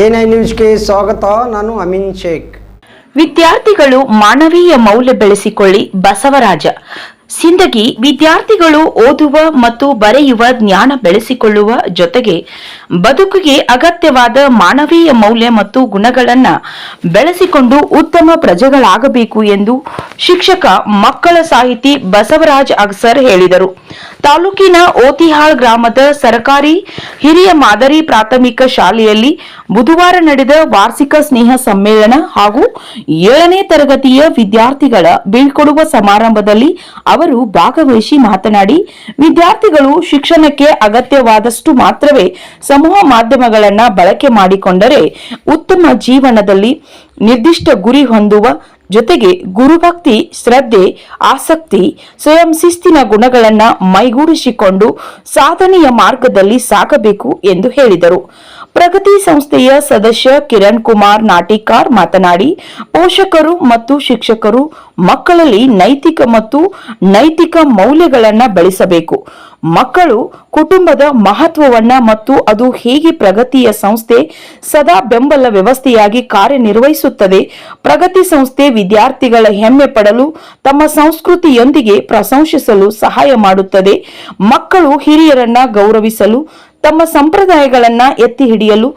NI ನ್ಯೂಸ್ಗೆ ಸ್ವಾಗತ ನಾನು ಅಮಿನ್ ಶೇಖ್. ವಿದ್ಯಾರ್ಥಿಗಳು ಮಾನವೀಯ ಮೌಲ್ಯ ಬೆಳೆಸಿಕೊಳ್ಳಿ ಬಸವರಾಜ. ಸಿಂದಗಿ ವಿದ್ಯಾರ್ಥಿಗಳು ಓದುವ ಮತ್ತು ಬರೆಯುವ ಜ್ಞಾನ ಬೆಳೆಸಿಕೊಳ್ಳುವ ಜೊತೆಗೆ ಬದುಕಿಗೆ ಅಗತ್ಯವಾದ ಮಾನವೀಯ ಮೌಲ್ಯ ಮತ್ತು ಗುಣಗಳನ್ನು ಬೆಳೆಸಿಕೊಂಡು ಉತ್ತಮ ಪ್ರಜೆಗಳಾಗಬೇಕು ಎಂದು ಶಿಕ್ಷಕ ಮಕ್ಕಳ ಸಾಹಿತಿ ಬಸವರಾಜ್ ಅಗ್ಸರ್ ಹೇಳಿದರು. ತಾಲೂಕಿನ ಓತಿಹಾಳ್ ಗ್ರಾಮದ ಸರ್ಕಾರಿ ಹಿರಿಯ ಮಾದರಿ ಪ್ರಾಥಮಿಕ ಶಾಲೆಯಲ್ಲಿ ಬುಧವಾರ ನಡೆದ ವಾರ್ಷಿಕ ಸ್ನೇಹ ಸಮ್ಮೇಳನ ಹಾಗೂ ಏಳನೇ ತರಗತಿಯ ವಿದ್ಯಾರ್ಥಿಗಳ ಬೀಳ್ಕೊಡುವ ಸಮಾರಂಭದಲ್ಲಿ ಅವರು ಭಾಗವಹಿಸಿ ಮಾತನಾಡಿ, ವಿದ್ಯಾರ್ಥಿಗಳು ಶಿಕ್ಷಣಕ್ಕೆ ಅಗತ್ಯವಾದಷ್ಟು ಮಾತ್ರವೇ ಸಮೂಹ ಮಾಧ್ಯಮಗಳನ್ನ ಬಳಕೆ ಮಾಡಿಕೊಂಡರೆ ಉತ್ತಮ ಜೀವನದಲ್ಲಿ ನಿರ್ದಿಷ್ಟ ಗುರಿ ಹೊಂದುವ ಜೊತೆಗೆ ಗುರುಭಕ್ತಿ, ಶ್ರದ್ಧೆ, ಆಸಕ್ತಿ, ಸ್ವಯಂ ಶಿಸ್ತಿನ ಗುಣಗಳನ್ನ ಮೈಗೂಡಿಸಿಕೊಂಡು ಸಾಧನೆಯ ಮಾರ್ಗದಲ್ಲಿ ಸಾಗಬೇಕು ಎಂದು ಹೇಳಿದರು. ಪ್ರಗತಿ ಸಂಸ್ಥೆಯ ಸದಸ್ಯ ಕಿರಣ್ ಕುಮಾರ್ ನಾಟಿಕಾರ್ ಮಾತನಾಡಿ, ಪೋಷಕರು ಮತ್ತು ಶಿಕ್ಷಕರು ಮಕ್ಕಳಲ್ಲಿ ನೈತಿಕ ಮತ್ತು ನೈತಿಕ ಮೌಲ್ಯಗಳನ್ನ ಬೆಳೆಸಬೇಕು. ಮಕ್ಕಳು ಕುಟುಂಬದ ಮಹತ್ವವನ್ನ ಮತ್ತು ಅದು ಹೇಗೆ ಪ್ರಗತಿಯ ಸಂಸ್ಥೆ ಸದಾ ಬೆಂಬಲ ವ್ಯವಸ್ಥೆಯಾಗಿ ಕಾರ್ಯನಿರ್ವಹಿಸುತ್ತದೆ, ಪ್ರಗತಿ ಸಂಸ್ಥೆ ವಿದ್ಯಾರ್ಥಿಗಳ ಹೆಮ್ಮೆ ಪಡಲು ತಮ್ಮ ಸಂಸ್ಕೃತಿಯೊಂದಿಗೆ ಪ್ರಶಂಸಿಸಲು ಸಹಾಯ ಮಾಡುತ್ತದೆ, ಮಕ್ಕಳು ಹಿರಿಯರನ್ನ ಗೌರವಿಸಲು ತಮ್ಮ ಸಂಪ್ರದಾಯಗಳನ್ನ ಎತ್ತಿ ಹಿಡಿಯಲು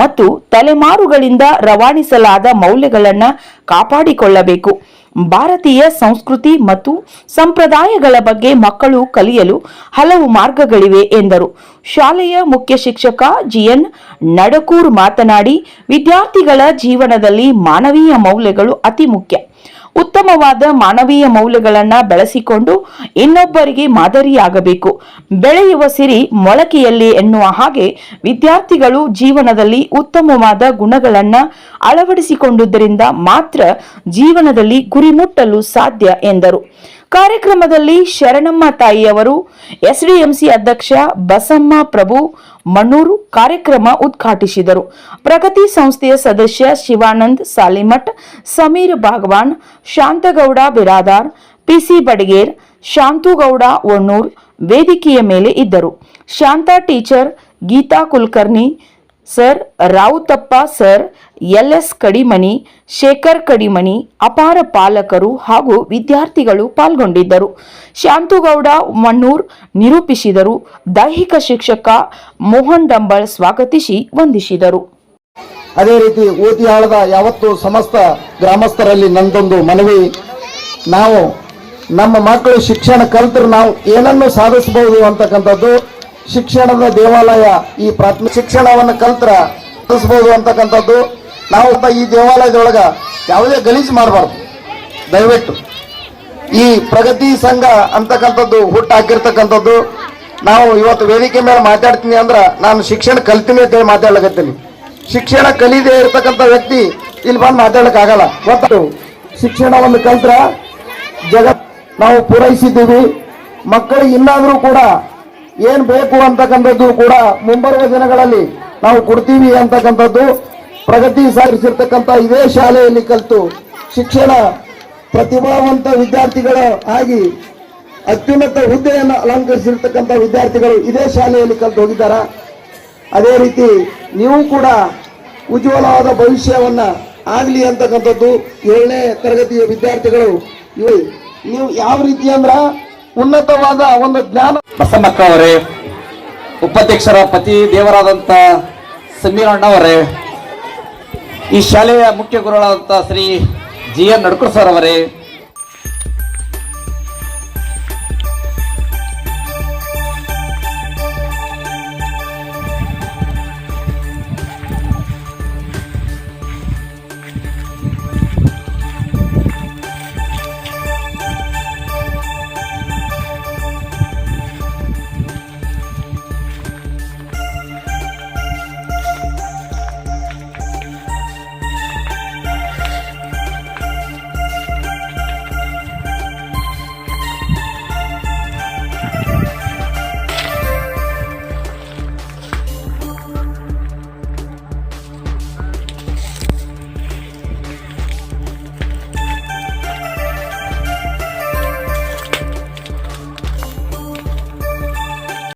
ಮತ್ತು ತಲೆಮಾರುಗಳಿಂದ ರವಾನಿಸಲಾದ ಮೌಲ್ಯಗಳನ್ನ ಕಾಪಾಡಿಕೊಳ್ಳಬೇಕು. ಭಾರತೀಯ ಸಂಸ್ಕೃತಿ ಮತ್ತು ಸಂಪ್ರದಾಯಗಳ ಬಗ್ಗೆ ಮಕ್ಕಳು ಕಲಿಯಲು ಹಲವು ಮಾರ್ಗಗಳಿವೆ ಎಂದರು. ಶಾಲೆಯ ಮುಖ್ಯ ಶಿಕ್ಷಕ ಜಿಎನ್ ನಡಕೂರ್ ಮಾತನಾಡಿ, ವಿದ್ಯಾರ್ಥಿಗಳ ಜೀವನದಲ್ಲಿ ಮಾನವೀಯ ಮೌಲ್ಯಗಳು ಅತಿ ಮುಖ್ಯ. ಉತ್ತಮವಾದ ಮಾನವೀಯ ಮೌಲ್ಯಗಳನ್ನ ಬೆಳೆಸಿಕೊಂಡು ಇನ್ನೊಬ್ಬರಿಗೆ ಮಾದರಿಯಾಗಬೇಕು. ಬೆಳೆಯುವ ಸಿರಿ ಮೊಳಕೆಯಲ್ಲಿ ಎನ್ನುವ ಹಾಗೆ ವಿದ್ಯಾರ್ಥಿಗಳು ಜೀವನದಲ್ಲಿ ಉತ್ತಮವಾದ ಗುಣಗಳನ್ನ ಅಳವಡಿಸಿಕೊಂಡುದರಿಂದ ಮಾತ್ರ ಜೀವನದಲ್ಲಿ ಗುರಿ ಮುಟ್ಟಲು ಸಾಧ್ಯ ಎಂದರು. ಕಾರ್ಯಕ್ರಮದಲ್ಲಿ ಶರಣಮ್ಮ ತಾಯಿಯವರು, ಎಸ್ಡಿಎಂಸಿ ಅಧ್ಯಕ್ಷ ಬಸಮ್ಮ ಪ್ರಭು ಮಣ್ಣೂರು ಕಾರ್ಯಕ್ರಮ ಉದ್ಘಾಟಿಸಿದರು. ಪ್ರಗತಿ ಸಂಸ್ಥೆಯ ಸದಸ್ಯ ಶಿವಾನಂದ್ ಸಾಲಿಮಠ್, ಸಮೀರ್ ಭಾಗವಾನ್, ಶಾಂತಗೌಡ ಬಿರಾದಾರ್, ಪಿಸಿ ಬಡಗೇರ್, ಶಾಂತುಗೌಡ ಒಣ್ಣೂರ್ ವೇದಿಕೆಯ ಮೇಲೆ ಇದ್ದರು. Shanta teacher Geeta Kulkarni sir, Ravutappa sir L S Kadimani, Shekhar Kadimani, ಅಪಾರ ಪಾಲಕರು ಹಾಗೂ ವಿದ್ಯಾರ್ಥಿಗಳು ಪಾಲ್ಗೊಂಡಿದ್ದರು. ಶಾಂತುಗೌಡ, ಮಣ್ಣೂರ್ ನಿರೂಪಿಸಿದರು. ದೈಹಿಕ ಶಿಕ್ಷಕ ಮೋಹನ್ ಡಂಬಳ್ ಸ್ವಾಗತಿಸಿ ವಂದಿಸಿದರು. ಅದೇ ರೀತಿ ಓದಿಯಾಳದ ಯಾವತ್ತು ಸಮಸ್ತ ಗ್ರಾಮಸ್ಥರಲ್ಲಿ ನಂದೊಂದು ಮನವಿ. ನಾವು ನಮ್ಮ ಮಕ್ಕಳು ಶಿಕ್ಷಣ ಕಲಿತರೆ ನಾವು ಏನನ್ನು ಸಾಧಿಸಬಹುದು ಅಂತಕ್ಕಂಥದ್ದು ಶಿಕ್ಷಣದ ದೇವಾಲಯ ಈ ಪ್ರಾಥಮಿಕ ಶಿಕ್ಷಣವನ್ನು ಕಲ್ತ್ರ ಕಲಿಸ್ಬೋದು ಅಂತಕ್ಕಂಥದ್ದು, ನಾವು ಈ ದೇವಾಲಯದೊಳಗ ಯಾವುದೇ ಗಲೀಜು ಮಾಡಬಾರ್ದು. ದಯವಿಟ್ಟು ಈ ಪ್ರಗತಿ ಸಂಘ ಅಂತಕ್ಕಂಥದ್ದು ಹುಟ್ಟು ಹಾಕಿರ್ತಕ್ಕಂಥದ್ದು, ನಾವು ಇವತ್ತು ವೇದಿಕೆ ಮೇಲೆ ಮಾತಾಡ್ತೀನಿ ಅಂದ್ರೆ ನಾನು ಶಿಕ್ಷಣ ಕಲ್ತೀನಿ ಅಂತೇಳಿ ಮಾತಾಡ್ಲಕತ್ತೀನಿ. ಶಿಕ್ಷಣ ಕಲಿದೇ ಇರತಕ್ಕಂಥ ವ್ಯಕ್ತಿ ಇಲ್ಲಿ ಬಂದು ಮಾತಾಡಕ್ ಆಗಲ್ಲ ಗೊತ್ತು? ಶಿಕ್ಷಣವನ್ನು ಕಲ್ತ್ರ ಜಗತ್ ನಾವು ಪೂರೈಸಿದ್ದೀವಿ. ಮಕ್ಕಳಿಗೆ ಇನ್ನಾದರೂ ಕೂಡ ಏನ್ ಬೇಕು ಅಂತಕ್ಕಂಥದ್ದು ಕೂಡ ಮುಂಬರುವ ದಿನಗಳಲ್ಲಿ ನಾವು ಕೊಡ್ತೀವಿ ಅಂತಕ್ಕಂಥದ್ದು. ಪ್ರಗತಿ ಸಾಧಿಸಿರ್ತಕ್ಕಂಥ ಇದೇ ಶಾಲೆಯಲ್ಲಿ ಕಲಿತು ಶಿಕ್ಷಣ ಪ್ರತಿಭಾವಂತ ವಿದ್ಯಾರ್ಥಿಗಳ ಆಗಿ ಅತ್ಯುನ್ನತ ಹುದ್ದೆಯನ್ನು ಅಲಂಕರಿಸಿರ್ತಕ್ಕಂಥ ವಿದ್ಯಾರ್ಥಿಗಳು ಇದೇ ಶಾಲೆಯಲ್ಲಿ ಕಲಿತು ಹೋಗಿದ್ದಾರ. ಅದೇ ರೀತಿ ನೀವು ಕೂಡ ಉಜ್ವಲವಾದ ಭವಿಷ್ಯವನ್ನ ಆಗಲಿ ಅಂತಕ್ಕಂಥದ್ದು. ಏಳನೇ ತರಗತಿಯ ವಿದ್ಯಾರ್ಥಿಗಳು, ಇವೆ. ನೀವು ಯಾವ ರೀತಿ ಅಂದ್ರ ಉನ್ನತವಾದ ಒಂದು ಜ್ಞಾನ. ಬಸಮ್ಮಕ್ಕ ಅವರೇ, ಉಪಾಧ್ಯಕ್ಷರ ಪತಿ ದೇವರಾದಂಥ ಸಮೀರಣ್ಣ ಅವರೇ ಈ ಶಾಲೆಯ ಮುಖ್ಯ ಗುರುಗಳಾದಂಥ Shri G N Nadkur sir ಅವರೇ